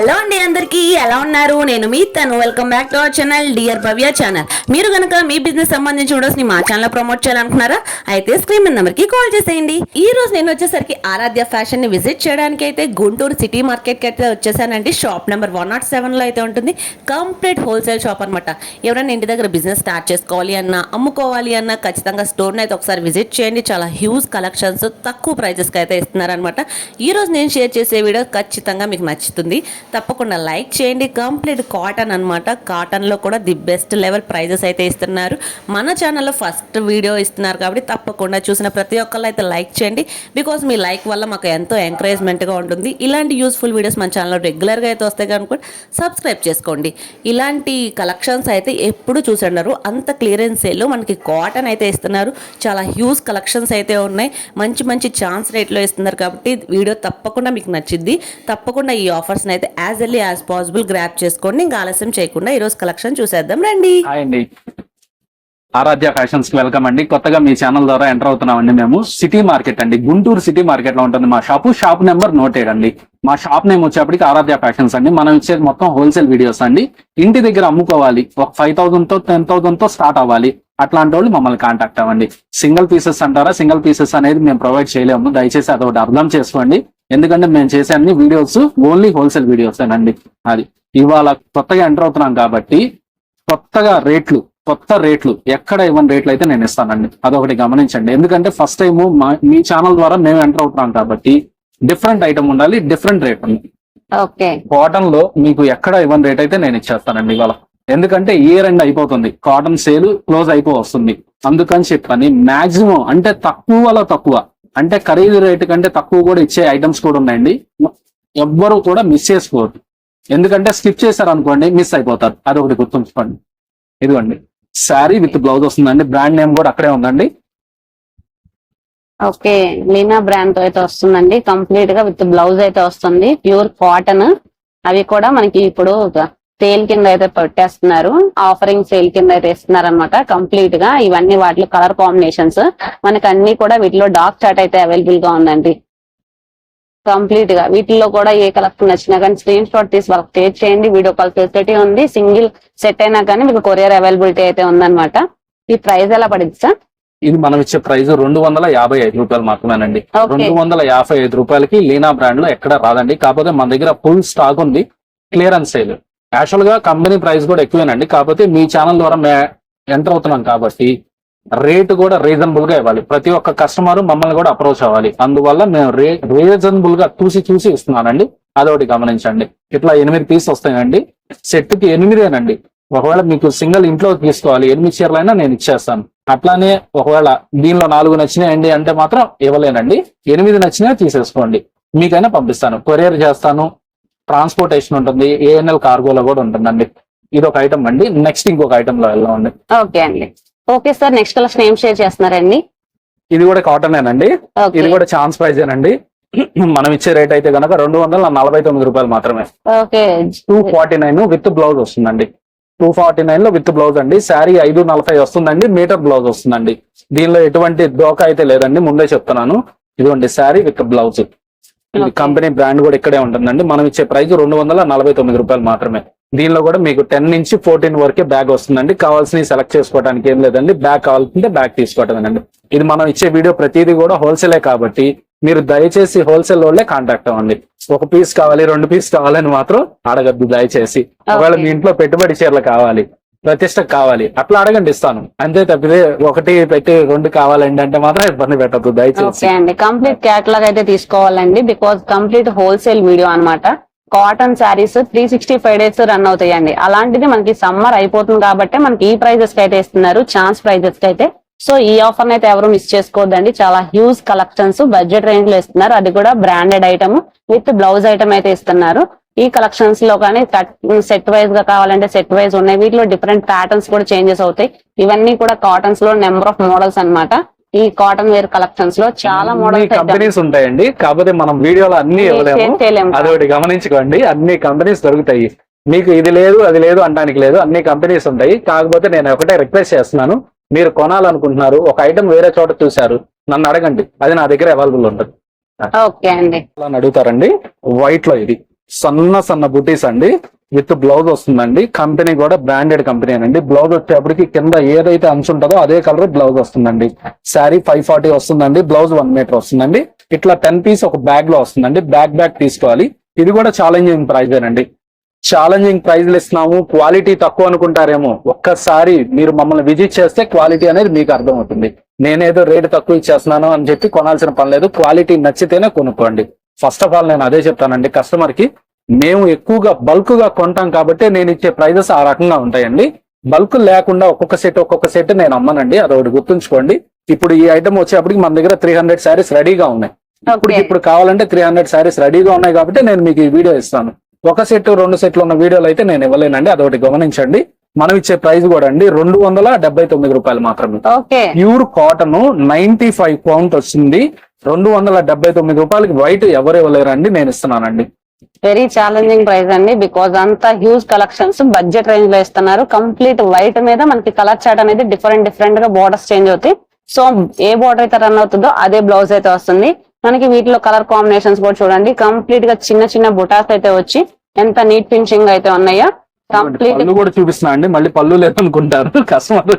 Hello అండి అందరికీ ఎలా ఉన్నారు? నేను మీ తను. Welcome back to our channel dear Bhavya channel మీరు కనుక మీ బిజినెస్ సంబంధించి వీడియోస్ని మా ఛానల్ ప్రమోట్ చేయాలనుకున్నారా అయితే స్క్రీన్ మీద కాల్ చేసేయండి. ఈ రోజు నేను వచ్చేసరికి ఆరాధ్య ఫ్యాషన్ని విజిట్ చేయడానికి అయితే గుంటూరు సిటీ మార్కెట్కి అయితే వచ్చేసానండి. షాప్ నెంబర్ వన్ నాట్ సెవెన్లో అయితే ఉంటుంది. కంప్లీట్ హోల్సేల్ షాప్ అనమాట ఎవరైనా ఇంటి దగ్గర బిజినెస్ స్టార్ట్ చేసుకోవాలి అన్నా అమ్ముకోవాలి అన్నా ఖచ్చితంగా స్టోర్ని అయితే ఒకసారి విజిట్ చేయండి. చాలా హ్యూజ్ కలెక్షన్స్ తక్కువ ప్రైజెస్కి అయితే ఇస్తున్నారనమాట ఈ రోజు నేను షేర్ చేసే వీడియో ఖచ్చితంగా మీకు నచ్చుతుంది. తప్పకుండా లైక్ చేయండి. కంప్లీట్ కాటన్ అనమాట కాటన్లో కూడా ది బెస్ట్ లెవెల్ ప్రైజెస్ అయితే ఇస్తున్నారు. మన ఛానల్లో ఫస్ట్ వీడియో ఇస్తున్నారు కాబట్టి తప్పకుండా చూసిన ప్రతి ఒక్కళ్ళు అయితే లైక్ చేయండి. బికాస్ మీ లైక్ వల్ల మాకు ఎంతో ఎంకరేజ్మెంట్గా ఉంటుంది. ఇలాంటి యూస్ఫుల్ వీడియోస్ మన ఛానల్లో రెగ్యులర్గా అయితే వస్తాయి కనుక సబ్స్క్రైబ్ చేసుకోండి. ఇలాంటి కలెక్షన్స్ అయితే ఎప్పుడు చూసుండరు. అంత క్లియరెన్స్ సేల్లో మనకి కాటన్ అయితే ఇస్తున్నారు. చాలా హ్యూజ్ కలెక్షన్స్ అయితే ఉన్నాయి. మంచి మంచి ఛాన్స్ రేట్లో ఇస్తున్నారు కాబట్టి వీడియో తప్పకుండా మీకు నచ్చింది తప్పకుండా ఈ ఆఫర్స్ని అయితే as early as possible grab చేసుకోండి. ఇంకా ఆలస్యం చేయకుండా ఈరోజు కలెక్షన్ చూసేద్దాం. రండి. అండి. ఆరాధ్య ఫ్యాషన్స్కి వెల్కమ్ అండి. కొత్తగా మీ ఛానల్ ద్వారా ఎంటర్ అవుతున్నామండి మేము. సిటీ మార్కెట్ అండి. గుంటూరు సిటీ మార్కెట్లో ఉంటుంది మా షాపు. షాప్ నెంబర్ నోట్ అండి. మా షాప్ నేమ్ వచ్చేప్పటికి ఆరాధ్య ఫ్యాషన్స్ అండి. మనం ఇచ్చేది మొత్తం హోల్సేల్ వీడియోస్ అండి. ఇంటి దగ్గర అమ్ముకోవాలి. ఒక ఫైవ్ థౌసండ్తో టెన్ థౌసండ్తో స్టార్ట్ అవ్వాలి. అట్లాంటి వాళ్ళు మమ్మల్ని కాంటాక్ట్ అవ్వండి. సింగిల్ పీసెస్ అంటారా? సింగిల్ పీసెస్ అనేది మేము ప్రొవైడ్ చేయలేము. దయచేసి అదొకటి అర్థం చేసుకోండి. ఎందుకంటే మేము చేసే అన్ని వీడియోస్ ఓన్లీ హోల్సేల్ వీడియోస్ అండి. అది ఇవాళ కొత్తగా ఎంటర్ అవుతున్నాం కాబట్టి కొత్తగా రేట్లు కొత్త రేట్లు ఎక్కడ ఇవ్వని రేట్లు అయితే నేను ఇస్తానండి. అదొకటి గమనించండి. ఎందుకంటే ఫస్ట్ టైం మీ ఛానల్ ద్వారా మేము ఎంటర్ అవుతున్నాం కాబట్టి డిఫరెంట్ ఐటమ్ ఉండాలి డిఫరెంట్ రేట్ ఉంది. కాటన్లో మీకు ఎక్కడ ఇవ్వని రేట్ అయితే నేను ఇచ్చేస్తానండి ఇవాళ. ఎందుకంటే ఇయర్ ఎండ్ అయిపోతుంది. కాటన్ సేల్ క్లోజ్ అయిపో వస్తుంది. అందుకని చెప్పని మాక్సిమం అంటే తక్కువలో తక్కువ. అంటే ఖరీదు రేటు కంటే తక్కువ కూడా ఇచ్చే ఐటమ్స్ కూడా ఉన్నాయండి. ఎవ్వరు కూడా మిస్ చేసుకోరు ఎందుకంటే స్కిప్ చేశారు అనుకోండి మిస్ అయిపోతారు. అది ఒకటి గుర్తుంచుకోండి. ఇదిగోండి. శారీ విత్ బ్లౌజ్ వస్తుందండి. బ్రాండ్ నేమ్ కూడా అక్కడే ఉందండి. ఓకే. లీనా బ్రాండ్తో అయితే వస్తుందండి. కంప్లీట్గా విత్ బ్లౌజ్ అయితే వస్తుంది. ప్యూర్ కాటన్ అవి కూడా మనకి ఇప్పుడు సేల్ కింద అయితే పెట్టేస్తున్నారు. ఆఫరింగ్ సేల్ కింద అయితే ఇస్తున్నారు అనమాట కంప్లీట్గా ఇవన్నీ వాటిలో కలర్ కాంబినేషన్స్. మనకి అన్ని కూడా వీటిలో డార్క్ చాట్ అయితే అవైలబుల్గా ఉందండి. కంప్లీట్గా వీటిలో కూడా ఏ కలెక్షన్ నచ్చినా కానీ స్క్రీన్ షాట్ తీసి వాళ్ళకి షేర్ చేయండి. వీడియో కాల్ ఫెసిలిటీ ఉంది. సింగిల్ సెట్ అయినా కానీ మీకు కొరియర్ అవైలబిలిటీ అయితే ఉందన్నమాట. ఈ ప్రైస్ ఎలా పడింది సార్? ఇది మనం ఇచ్చే ప్రైస్ రెండు వందల యాభై ఐదు రూపాయలు మాత్రమేనండి. రెండు వందల యాభై ఐదు రూపాయలకి లీనా బ్రాండ్లో ఎక్కడ రాదండి. కాకపోతే మన దగ్గర ఫుల్ స్టాక్ ఉంది. క్లియరెన్స్ సేల్ యాక్చువల్గా కంపెనీ ప్రైస్ కూడా ఎక్కువేనండి. కాకపోతే మీ ఛానల్ ద్వారా మే ఎంటర్ అవుతున్నాం కాబట్టి రేటు కూడా రీజనబుల్గా ఇవ్వాలి. ప్రతి ఒక్క కస్టమర్ మమ్మల్ని కూడా అప్రోచ్ అవ్వాలి. అందువల్ల మేము రే రీజనబుల్గా చూసి చూసి ఇస్తున్నానండి. అదొకటి గమనించండి. ఇట్లా ఎనిమిది పీస్ వస్తాయండి. సెట్కి ఎనిమిదేనండి. ఒకవేళ మీకు సింగిల్ ఇంట్లో తీసుకోవాలి ఎనిమిది చీరలైనా నేను ఇచ్చేస్తాను. అట్లానే ఒకవేళ దీనిలో నాలుగు నచ్చినాయండి అంటే మాత్రం ఇవ్వలేనండి. ఎనిమిది నచ్చినా తీసేసుకోండి. మీకైనా పంపిస్తాను. కొరియర్ చేస్తాను. ట్రాన్స్పోర్టేషన్ ఉంటుంది ఏఎన్ఎల్ కార్గోలో కూడా ఉంటుందండి. ఇది ఒక ఐటమ్ అండి. నెక్స్ట్ ఇంకొక ఐటమ్లో వెళ్దామండి ఓకే అండి. ఓకే సార్ నెక్స్ట్ కలెక్షన్ ఏం షేర్ చేస్తున్నారండి. ఇది కూడా కాటన్ ఏనండి ఇది కూడా ఛాన్స్ ప్రైజ్ ఏనండి మనం ఇచ్చే రేట్ అయితే కనుక రెండు వందల నలభై తొమ్మిది రూపాయలు మాత్రమే. Okay. Two forty nine with blouse వస్తుందండి. టూ ఫార్టీ నైన్లో విత్ బ్లౌజ్ అండి. శారీ ఐదు నలభై వస్తుందండి. మీటర్ బ్లౌజ్ వస్తుందండి. దీనిలో ఎటువంటి దోకా అయితే లేదండి. ముందే చెప్తున్నాను. ఇదిగోండి sari with blouse. Company brand కూడా ఇక్కడే ఉంటుందండి. మనం ఇచ్చే ప్రైస్ రెండు వందల నలభై తొమ్మిది రూపాయలు మాత్రమే. దీనిలో కూడా మీకు టెన్ నుంచి ఫోర్టీన్ వరకే బ్యాగ్ వస్తుందండి. కావాల్సినవి సెలెక్ట్ చేసుకోవడానికి ఏం లేదండి. బ్యాగ్ కావాల్సింటే బ్యాగ్ తీసుకోవటమేనండి. ఇది మనం ఇచ్చే వీడియో ప్రతిదీ కూడా హోల్సేలే కాబట్టి మీరు దయచేసి హోల్సేల్ వాళ్ళే కాంటాక్ట్ అవ్వండి. ఒక పీస్ కావాలి రెండు పీస్ కావాలని మాత్రం అడగద్దు దయచేసి. ఒకవేళ మీ ఇంట్లో పెట్టుబడి చీరలు కావాలి. ప్రతిష్ట కావాలి. అట్లా అడగండి ఇస్తాను. అంతే తప్పితే ఒకటి పెట్టి రెండు కావాలండి అంటే మాత్రం ఇబ్బంది పెట్టద్దు దయచేసి. అండి. కంప్లీట్ క్యాటలాగ్ అయితే తీసుకోవాలండి. బికాస్ కంప్లీట్ హోల్సేల్ వీడియో అన్నమాట. Cotton saris three sixty five days run అవుతాయండి. అలాంటిది మనకి సమ్మర్ అయిపోతుంది కాబట్టి మనకి ఈ ప్రైజెస్కి అయితే ఇస్తున్నారు. ఛాన్స్ ప్రైజెస్కి అయితే. సో ఈ ఆఫర్ అయితే ఎవరు మిస్ చేసుకోవద్దండి. చాలా హ్యూజ్ కలెక్షన్స్ బడ్జెట్ రేంజ్లో ఇస్తున్నారు. అది కూడా branded item with blouse item అయితే ఇస్తున్నారు. ఈ కలెక్షన్స్లో కానీ సెట్ వైజ్గా కావాలంటే సెట్ వైజ్ ఉన్నాయి. వీటిలో డిఫరెంట్ ప్యాటర్న్స్ కూడా చేంజెస్ అవుతాయి. ఇవన్నీ కూడా కాటన్స్లో నెంబర్ ఆఫ్ మోడల్స్ అన్నమాట. ఈ కాటన్ వేర్ కలెక్షన్స్లో చాలా మోడల్స్ కంపెనీస్ ఉంటాయండి. కాకపోతే మనం వీడియోలో అన్ని అదొకటి గమనించుకోండి. అన్ని కంపెనీస్ దొరుకుతాయి. మీకు ఇది లేదు అది లేదు అనడానికి లేదు. అన్ని కంపెనీస్ ఉంటాయి. కాకపోతే నేను ఒకటే రిక్వెస్ట్ చేస్తున్నాను. మీరు కొనాలనుకుంటున్నారు. ఒక ఐటమ్ వేరే చోట చూశారు. నన్ను అడగండి. అది నా దగ్గర అవైలబుల్ ఉంటుంది. ఓకే అండి. అడుగుతారండి. వైట్లో ఇది. సన్న సన్న బుటీస్ అండి విత్ బ్లౌజ్ వస్తుందండి. కంపెనీ కూడా బ్రాండెడ్ కంపెనీ అండి. బ్లౌజ్ వచ్చేప్పటికి కింద ఏదైతే అంచు ఉంటుందో అదే కలర్ బ్లౌజ్ వస్తుందండి. శారీ ఫైవ్ ఫార్టీ వస్తుందండి బ్లౌజ్ వన్ మీటర్ వస్తుందండి. ఇట్లా టెన్ పీస్ ఒక బ్యాగ్లో వస్తుందండి. బ్యాగ్ బ్యాగ్ తీసుకోవాలి. ఇది కూడా ఛాలెంజింగ్ ప్రైజ్ అండి. ఛాలెంజింగ్ ప్రైజ్లు ఇస్తున్నాము. క్వాలిటీ తక్కువ అనుకుంటారేమో. ఒక్కసారి మీరు మమ్మల్ని విజిట్ చేస్తే క్వాలిటీ అనేది మీకు అర్థమవుతుంది. నేనేదో రేటు తక్కువ ఇచ్చేస్తున్నాను అని చెప్పి కొనాల్సిన పని లేదు. క్వాలిటీ నచ్చితేనే కొనుక్కోండి. ఫస్ట్ ఆఫ్ ఆల్ నేను అదే చెప్తానండి. కస్టమర్కి మేము ఎక్కువగా బల్క్గా కొంటాం కాబట్టి నేను ఇచ్చే ప్రైజెస్ ఆ రకంగా ఉంటాయండి. బల్క్ లేకుండా ఒక్కొక్క సెట్ ఒక్కొక్క సెట్ నేను అమ్మనండి. అదొకటి గుర్తుంచుకోండి. ఇప్పుడు ఈ ఐటమ్ వచ్చేప్పటికి మన దగ్గర త్రీ హండ్రెడ్ శారీస్ రెడీగా ఉన్నాయి. ఇప్పుడు ఇప్పుడు కావాలంటే త్రీ హండ్రెడ్ శారీస్ రెడీగా ఉన్నాయి కాబట్టి నేను మీకు ఈ వీడియో ఇస్తాను. ఒక సెట్ రెండు సెట్లు ఉన్న వీడియోలు అయితే నేను ఇవ్వలేనండి. అదొకటి గమనించండి. మనం ఇచ్చే ప్రైస్ కూడా అండి రెండు వందల డెబ్బై తొమ్మిది రూపాయలు మాత్రమే. Okay. Pure cotton ninety five count వచ్చింది. రెండు వందల డెబ్బై తొమ్మిది రూపాయలకి వైట్ ఎవరు ఇవ్వలేరండి నేను ఇస్తున్నానండి. వెరీ ఛాలెంజింగ్ ప్రైస్ అండి బికాజ్ అంతా హ్యూజ్ కలెక్షన్స్ బడ్జెట్ రేంజ్లో ఇస్తున్నారు. కంప్లీట్ వైట్ మీద మనకి కలర్ చార్ట్ అనేది డిఫరెంట్ డిఫరెంట్గా బోర్డర్స్ చేంజ్ అవుతాయి. సో ఏ బోర్డర్ అయితే రన్ అవుతుందో అదే బ్లౌజ్ అయితే వస్తుంది. మనకి వీటిలో కలర్ కాంబినేషన్స్ కూడా చూడండి. కంప్లీట్గా చిన్న చిన్న బుటాస్ అయితే వచ్చి ఎంత నీట్ ఫినిషింగ్ అయితే ఉన్నాయో. పళ్ళు కూడా చూపిస్తున్నా అండి. మళ్ళీ పళ్ళు లేదనుకుంటారు. Customer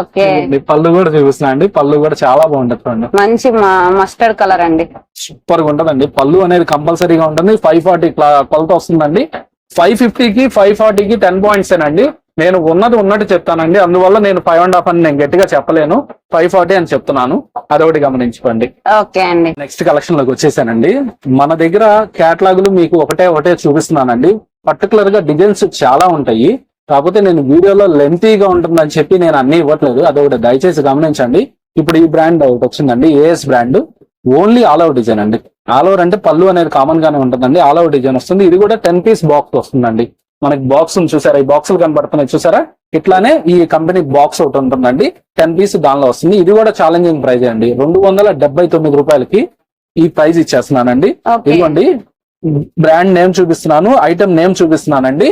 okay. పళ్ళు కూడా చూపిస్తున్నా అండి. పళ్ళు కూడా చాలా బాగుంటది మంచి మస్టర్డ్ కలర్ అండి. సూపర్గా ఉంటదండి. పళ్ళు అనేది కంపల్సరీగా ఉంటుంది. ఫైవ్ ఫార్టీ కొలత వస్తుందండి. ఫైవ్ ఫిఫ్టీకి ఫైవ్ ఫార్టీకి టెన్ పాయింట్స్ అండి నేను ఉన్నది ఉన్నట్టు చెప్తానండి. అందువల్ల నేను ఫైవ్ అండ్ హాఫ్ అని నేను గట్టిగా చెప్పలేను. ఫైవ్ ఫార్టీ అని చెప్తున్నాను. అదొకటి గమనించుకోండి. ఓకే అండి. నెక్స్ట్ కలెక్షన్లోకి వచ్చేసానండి. మన దగ్గర కేటలాగులు మీకు ఒకటే ఒకటే చూపిస్తున్నానండి. పర్టికులర్గా డిజైన్స్ చాలా ఉంటాయి. కాకపోతే నేను వీడియోలో లెంతీగా ఉంటుందని చెప్పి నేను అన్ని ఇవ్వట్లేదు. అదొకటి దయచేసి గమనించండి. ఇప్పుడు ఈ బ్రాండ్ ఒకటి వచ్చిందండి AS brand only all out design అండి. ఆల్ ఓవర్ అంటే పళ్ళు అనేది కామన్ గానే ఉంటుందండి. ఆల్ అవుట్ డిజైన్ వస్తుంది. ఇది కూడా టెన్ పీస్ బాక్స్ వస్తుందండి. మనకి బాక్స్ చూసారా? ఈ బాక్సులు కనబడుతున్నాయి చూసారా? ఇట్లానే ఈ కంపెనీ బాక్స్ ఒకటి ఉంటుందండి. టెన్ పీస్ దానిలో వస్తుంది. ఇది కూడా ఛాలెంజింగ్ ప్రైజ్ అండి. రెండు వందల డెబ్బై తొమ్మిది రూపాయలకి ఈ ప్రైజ్ ఇచ్చేస్తున్నానండి. ఇదిగోండి. బ్రాండ్ నేమ్ చూపిస్తున్నాను ఐటమ్ నేమ్ చూపిస్తున్నానండి.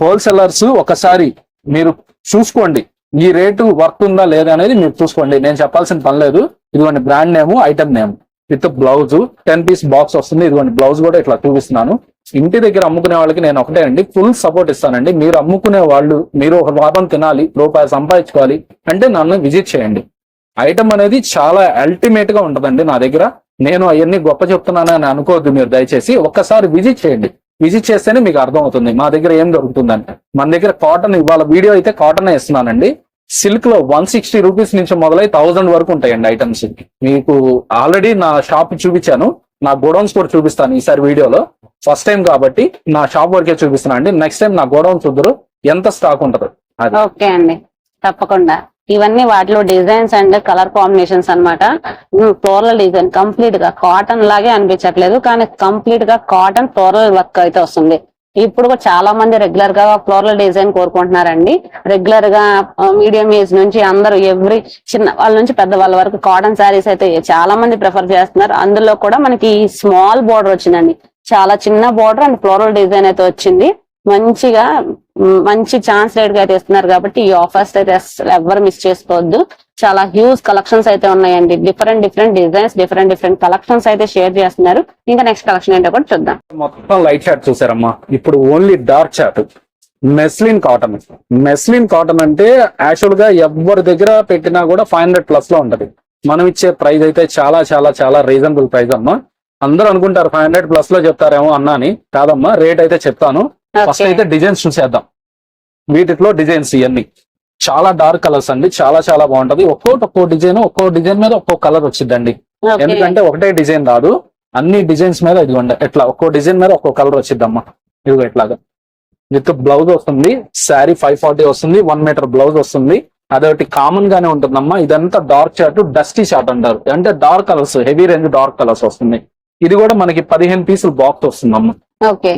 హోల్సేలర్స్ ఒకసారి మీరు చూసుకోండి ఈ రేటు వర్క్ ఉందా లేదా అనేది మీరు చూసుకోండి. నేను చెప్పాల్సిన పని లేదు. ఇదిగోండి brand name item name. With blouse ten piece box వస్తుంది. ఇదిగోండి బ్లౌజ్ కూడా ఇట్లా చూపిస్తున్నాను. ఇంటి దగ్గర అమ్ముకునే వాళ్ళకి నేను ఒకటే అండి ఫుల్ సపోర్ట్ ఇస్తానండి. మీరు అమ్ముకునే వాళ్ళు మీరు ఒక లాభం తినాలి రూపాయలు సంపాదించుకోవాలి అంటే నన్ను విజిట్ చేయండి. ఐటమ్ అనేది చాలా అల్టిమేట్గా ఉంటుందండి నా దగ్గర. నేను అవన్నీ గొప్ప చెప్తున్నానని అనుకోవద్దు మీరు దయచేసి. ఒక్కసారి విజిట్ చేయండి. విజిట్ చేస్తేనే మీకు అర్థమవుతుంది. మా దగ్గర ఏం దొరుకుతుందని మన దగ్గర కాటన్ ఇవాళ వీడియో అయితే కాటన్ ఇస్తున్నానండి. సిల్క్లో వన్ సిక్స్టీ రూపీస్ నుంచి మొదలై థౌసండ్ వరకు ఉంటాయండి ఐటమ్స్ మీకు ఆల్రెడీ నా షాప్ చూపించాను. నా గోడౌన్స్ కూడా చూపిస్తాను ఈసారి వీడియోలో. ఫస్ట్ టైం కాబట్టి నా షాప్ వరకే చూపిస్తున్నా అండి నెక్స్ట్ టైం నా గోడౌన్ చూద్దరు. ఎంత స్టాక్ ఉంటది. ఓకే అండి. తప్పకుండా. ఇవన్నీ వాటిలో డిజైన్స్ అండ్ కలర్ కాంబినేషన్స్ అన్నమాట. ఫ్లోరల్ డిజైన్ కంప్లీట్గా కాటన్ లాగే అనిపించట్లేదు కానీ కంప్లీట్గా కాటన్ ఫ్లోరల్ వర్క్ అయితే వస్తుంది. ఇప్పుడు కూడా చాలా మంది రెగ్యులర్గా ఫ్లోరల్ డిజైన్ కోరుకుంటున్నారండి. రెగ్యులర్గా మీడియం ఏజ్ నుంచి అందరూ ఎవ్రీ చిన్న వాళ్ళ నుంచి పెద్ద వాళ్ళ వరకు కాటన్ శారీస్ అయితే చాలా మంది ప్రిఫర్ చేస్తున్నారు. అందులో కూడా మనకి స్మాల్ బోర్డర్ వచ్చిందండి. చాలా చిన్న బోర్డర్ అండ్ ఫ్లోరల్ డిజైన్ అయితే వచ్చింది. మంచిగా మంచి ఛాన్స్ రేట్గా అయితే ఇస్తున్నారు కాబట్టి ఈ ఆఫర్స్ అయితే అసలు ఎవ్వరు మిస్ చేసుకోవద్దు. చాలా హ్యూజ్ కలెక్షన్స్ అయితే ఉన్నాయండి. Different different designs different different collections అయితే షేర్ చేస్తున్నారు. ఇంకా నెక్స్ట్ కలెక్షన్ ఏంటో కూడా చూద్దాం. మొత్తం లైట్ చార్ట్ చూసారమ్మా. ఇప్పుడు only dark chart muslin cotton muslin cotton అంటే యాక్చువల్గా ఎవరి దగ్గర పెట్టినా కూడా ఫైవ్ హండ్రెడ్ ప్లస్లో ఉంటది. మనం ఇచ్చే ప్రైస్ అయితే చాలా చాలా చాలా రీజనబుల్ ప్రైస్ అమ్మా. అందరూ అనుకుంటారు ఫైవ్ హండ్రెడ్ ప్లస్లో చెప్తారేమో అన్నా అని కాదమ్మా రేట్ అయితే చెప్తాను. ఫస్ట్ అయితే డిజైన్స్ చూసేద్దాం. వీటిలో డిజైన్స్ ఇవన్నీ చాలా డార్క్ కలర్స్ అండి. చాలా చాలా బాగుంటది. ఒక్కోటి ఒక్కో డిజైన్ ఒక్కో డిజైన్ మీద ఒక్కో కలర్ వచ్చిందండి ఎందుకంటే ఒకటే డిజైన్ రాదు. అన్ని డిజైన్స్ మీద ఇదిగోండి ఎట్లా? ఒక్కో డిజైన్ మీద ఒక్కో కలర్ వచ్చిద్దమ్మా. ఇదిగో ఇట్లాగా. విత్ బ్లౌజ్ వస్తుంది. శారీ ఫైవ్ ఫార్టీ వస్తుంది. వన్ మీటర్ బ్లౌజ్ వస్తుంది. అదొకటి కామన్ గానే ఉంటుందమ్మా. ఇదంతా డార్క్ చార్ట్ డస్టీ చార్ట్ అంటారు. అంటే dark colours heavy range dark colours వస్తుంది ఇది కూడా మనకి పదిహేను పీసులు బాక్స్ వస్తుందమ్మా.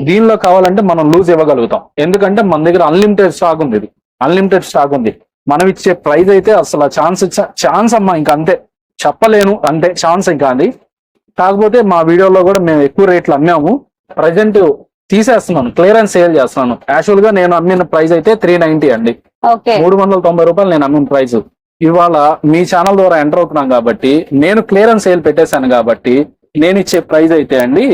దీనిలో కావాలంటే మనం లూజ్ ఇవ్వగలుగుతాం. ఎందుకంటే మన దగ్గర అన్లిమిటెడ్ స్టాక్ ఉంది ఇది. అన్లిమిటెడ్ స్టాక్ ఉంది. మనం ఇచ్చే ప్రైస్ అయితే అసలు ఛాన్స్ ఛాన్స్ అమ్మా ఇంకా అంతే. చెప్పలేను అంటే ఛాన్స్ ఇంకా అది. కాకపోతే మా వీడియోలో కూడా మేము ఎక్కువ రేట్లు అమ్మాము. ప్రజెంట్ తీసేస్తున్నాను. క్లియరెన్స్ సేల్ చేస్తున్నాను. యాక్చువల్గా నేను అమ్మిన ప్రైస్ అయితే త్రీ నైన్టీ అండి. మూడు వందల తొంభై రూపాయలు నేను అమ్మిన ప్రైస్ ఇవాళ మీ ఛానల్ ద్వారా ఎంటర్ అవుతున్నాం కాబట్టి నేను క్లియరెన్స్ సేల్ పెట్టేశాను కాబట్టి నేను ఇచ్చే ప్రైస్ అయితే అండి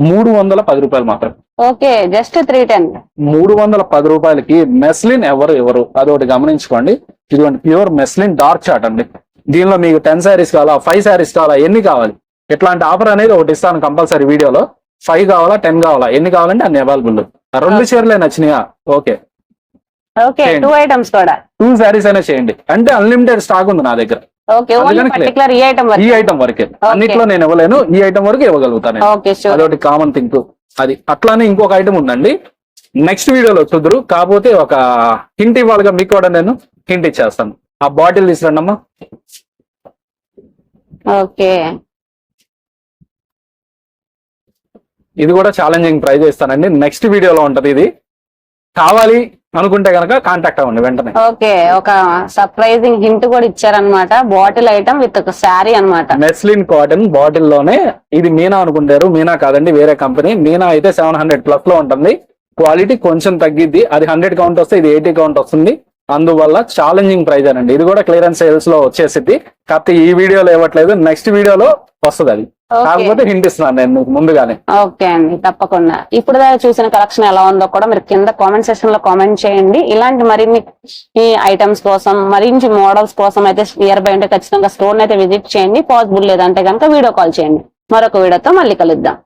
మూడు వందల పది రూపాయలు మాత్రం. Okay just three ten. మూడు వందల పది రూపాయలకి మెస్లిన్ ఎవరు ఎవరు? అదొకటి గమనించుకోండి. ఇదిగోండి ప్యూర్ మెస్లిన్ డార్క్ చార్ట్ అండి. దీనిలో మీకు టెన్ శారీస్ కావాలా ఫైవ్ శారీస్ కావాలా ఎన్ని కావాలి? ఇట్లాంటి ఆఫర్ అనేది ఒకటి ఇస్తాను కంపల్సరీ వీడియోలో. ఫైవ్ కావాలా టెన్ కావాలా ఎన్ని కావాలంటే అన్ని అవైలబుల్. రెండు చీరలే నచ్చినాయా? ఓకే. ఓకే. టూ ఐటమ్స్ కూడా. టూ శారీస్ అయినా చేయండి. అంటే అన్లిమిటెడ్ స్టాక్ ఉంది నా దగ్గర. పర్టికులర్ ఈ ఐటమ్ ఈ ఐటమ్ వరకే. అన్నిట్లో నేను ఇవ్వలేను ఈ ఐటమ్ వరకు ఇవ్వగలుగుతాను అదొకటి కామన్ థింగ్ అది అట్లానే ఇంకొక ఐటమ్ ఉందండి. నెక్స్ట్ వీడియోలో చూద్దరు. కాకపోతే ఒక హింట్ ఇవ్వాలిగా మీకు కూడా నేను హింట్ ఇచ్చేస్తాను. ఆ బాటిల్ తీసుకురండి అమ్మా ఓకే ఇది కూడా ఛాలెంజింగ్ ప్రైజ్ ఇస్తానండి నెక్స్ట్ వీడియోలో ఉంటది ఇది. కావాలి అనుకుంటే కనుక కాంటాక్ట్ అవ్వండి వెంటనే. ఓకే ఒక సర్ప్రైజింగ్ హింట్ కూడా ఇచ్చారనమాట బాటిల్ ఐటమ్ విత్ ఒక శారీ అన్నమాట. మెస్లిన్ కాటన్ బాటిల్లోనే ఇది మీనా అనుకుంటారు. మీనా కాదండి వేరే కంపెనీ మీనా అయితే సెవెన్ హండ్రెడ్ ప్లస్లో ఉంటుంది. క్వాలిటీ కొంచెం తగ్గిద్ది. అది హండ్రెడ్ కౌంట్ వస్తే ఇది ఎయిటీ కౌంట్ వస్తుంది. అందువల్ల ఛాలెంజింగ్ ప్రైజ్ అనండి. ఇది కూడా క్లియరెన్స్ సేల్స్లో వచ్చేసిద్ది. కాకపోతే ఈ వీడియోలో ఇవ్వట్లేదు. నెక్స్ట్ వీడియోలో వస్తుంది అది. కాకపోతే హింట్ ఇస్తున్నాను నేను ముందుగానే. ఓకే అండి. తప్పకుండా. ఇప్పుడు దాకా చూసిన కలెక్షన్ ఎలా ఉందో కూడా మీరు కింద కామెంట్ సెక్షన్లో కామెంట్ చేయండి. ఇలాంటి మరిన్ని ఈ ఐటమ్స్ కోసం మరించి మోడల్స్ కోసం అయితే నియర్ బై ఉంటే ఖచ్చితంగా స్టోర్ అయితే విజిట్ చేయండి. పాసిబుల్ లేదంటే కనుక వీడియో కాల్ చేయండి. మరొక వీడియోతో మళ్ళీ కలుద్దాం.